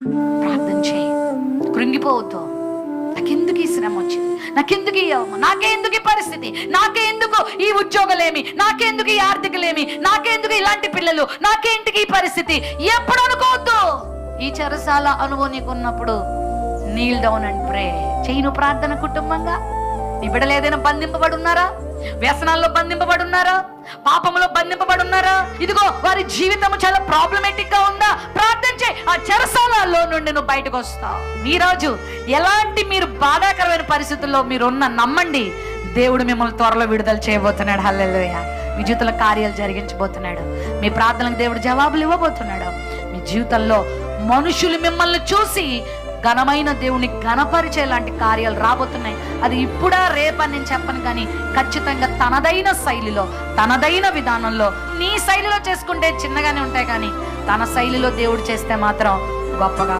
ప్రార్థన చేయి. కృంగిపోవద్దు. నాకెందుకు ఈ శ్రమ వచ్చింది? నాకెందుకు ఈ అవమ నాకెందుకు ఈ పరిస్థితి? నాకెందుకు ఈ ఉద్యోగలేమి? నాకెందుకు ఈ ఆర్థికలేమి? నాకెందుకు ఇలాంటి పిల్లలు? నాకేంటికి ఈ పరిస్థితి? ఎప్పుడు అనుకోవద్దు. ఈ చెరసాల అనుభవం నీకు ఉన్నప్పుడు నీల్ డౌన్ అండ్ ప్రే చేయను ప్రార్థన కుటుంబంగా? నీ బిడ్డలు ఏదైనా బంధింపబడి ఉన్నారా వ్యసనాల్లో బంధింపబడి ఉన్నారా పాపంలో బంధింపబడి ఉన్నారా ఇదిగో వారి జీవితం చాలా ప్రాబ్లమేటిక్గా ఉందా? నుండి నువ్వు బయటకు వస్తావు. ఈరోజు ఎలాంటి మీరు బాధాకరమైన పరిస్థితుల్లో మీరు ఉన్న నమ్మండి దేవుడు మిమ్మల్ని త్వరలో విడుదల చేయబోతున్నాడు. హల్లెలూయ. మీ జీవితంలో కార్యాలు జరిగించబోతున్నాడు. మీ ప్రార్థనలకు దేవుడు జవాబులు ఇవ్వబోతున్నాడు. మీ జీవితంలో మనుషులు మిమ్మల్ని చూసి ఘనమైన దేవుని ఘనపరిచే లాంటి కార్యాలు రాబోతున్నాయి. అది ఇప్పుడా రేపని నేను చెప్పను కానీ ఖచ్చితంగా తనదైన శైలిలో తనదైన విధానంలో నీ శైలిలో చేసుకుంటే చిన్నగానే ఉంటాయి కానీ తన శైలిలో దేవుడు చేస్తే మాత్రం గొప్పగా